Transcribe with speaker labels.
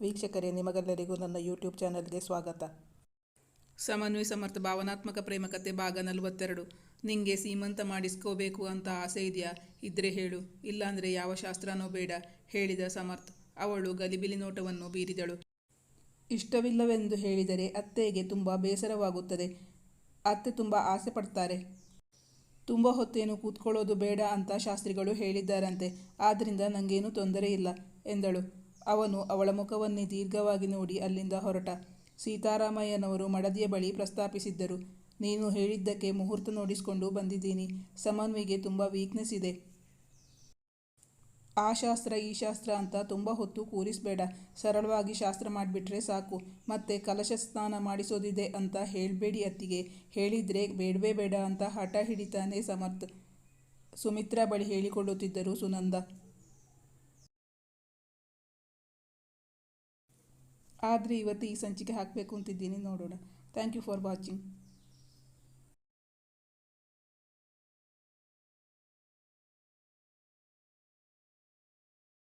Speaker 1: ವೀಕ್ಷಕರೇ, ನಿಮಗೆಲ್ಲರಿಗೂ ನನ್ನ ಯೂಟ್ಯೂಬ್ ಚಾನಲ್ಗೆ ಸ್ವಾಗತ.
Speaker 2: ಸಮನ್ವಯ ಸಮರ್ಥ, ಭಾವನಾತ್ಮಕ ಪ್ರೇಮಕತೆ ಭಾಗ ನಲವತ್ತೆರಡು. ನಿಂಗೆ ಸೀಮಂತ ಮಾಡಿಸ್ಕೋಬೇಕು ಅಂತ ಆಸೆ ಇದೆಯಾ? ಇದ್ರೆ ಹೇಳು. ಇಲ್ಲಾಂದ್ರೆ ಯಾವ ಶಾಸ್ತ್ರನೋ ಬೇಡ, ಹೇಳಿದ ಸಮರ್ಥ್. ಅವಳು ಗಲಿಬಿಲಿ ನೋಟವನ್ನು ಬೀರಿದಳು. ಇಷ್ಟವಿಲ್ಲವೆಂದು ಹೇಳಿದರೆ ಅತ್ತೆಗೆ ತುಂಬ ಬೇಸರವಾಗುತ್ತದೆ. ಅತ್ತೆ ತುಂಬ ಆಸೆ ಪಡ್ತಾರೆ. ತುಂಬ ಹೊತ್ತೇನು ಕೂತ್ಕೊಳ್ಳೋದು ಬೇಡ ಅಂತ ಶಾಸ್ತ್ರಿಗಳು ಹೇಳಿದ್ದಾರಂತೆ. ಆದ್ದರಿಂದ ನನಗೇನೂ ತೊಂದರೆ ಇಲ್ಲ, ಎಂದಳು. ಅವನು ಅವಳ ಮುಖವನ್ನೇ ದೀರ್ಘವಾಗಿ ನೋಡಿ ಅಲ್ಲಿಂದ ಹೊರಟ. ಸೀತಾರಾಮಯ್ಯನವರು ಮಡದಿಯ ಬಳಿ ಪ್ರಸ್ತಾಪಿಸಿದ್ದರು, ನೀನು ಹೇಳಿದ್ದಕ್ಕೆ ಮುಹೂರ್ತ ನೋಡಿಸಿಕೊಂಡು ಬಂದಿದ್ದೀನಿ. ಸಮನ್ವಿಗೆ ತುಂಬ ವೀಕ್ನೆಸ್ ಇದೆ. ಆ ಶಾಸ್ತ್ರ, ಈ ಶಾಸ್ತ್ರ ಅಂತ ತುಂಬ ಹೊತ್ತು ಕೂರಿಸಬೇಡ. ಸರಳವಾಗಿ ಶಾಸ್ತ್ರ ಮಾಡಿಬಿಟ್ರೆ ಸಾಕು. ಮತ್ತೆ ಕಲಶ ಸ್ನಾನ ಮಾಡಿಸೋದಿದೆ ಅಂತ ಹೇಳಬೇಡಿ ಅತ್ತಿಗೆ. ಹೇಳಿದರೆ ಬೇಡವೇ ಬೇಡ ಅಂತ ಹಠ ಹಿಡಿತಾನೆ ಸಮರ್ಥ. ಸುಮಿತ್ರಾ ಬಳಿ ಹೇಳಿಕೊಳ್ಳುತ್ತಿದ್ದರು ಸುನಂದ. ಆದರೆ ಇವತ್ತು ಈ ಸಂಚಿಕೆ ಹಾಕಬೇಕು ಅಂತಿದ್ದೀನಿ ನೋಡೋಣ. Thank you for watching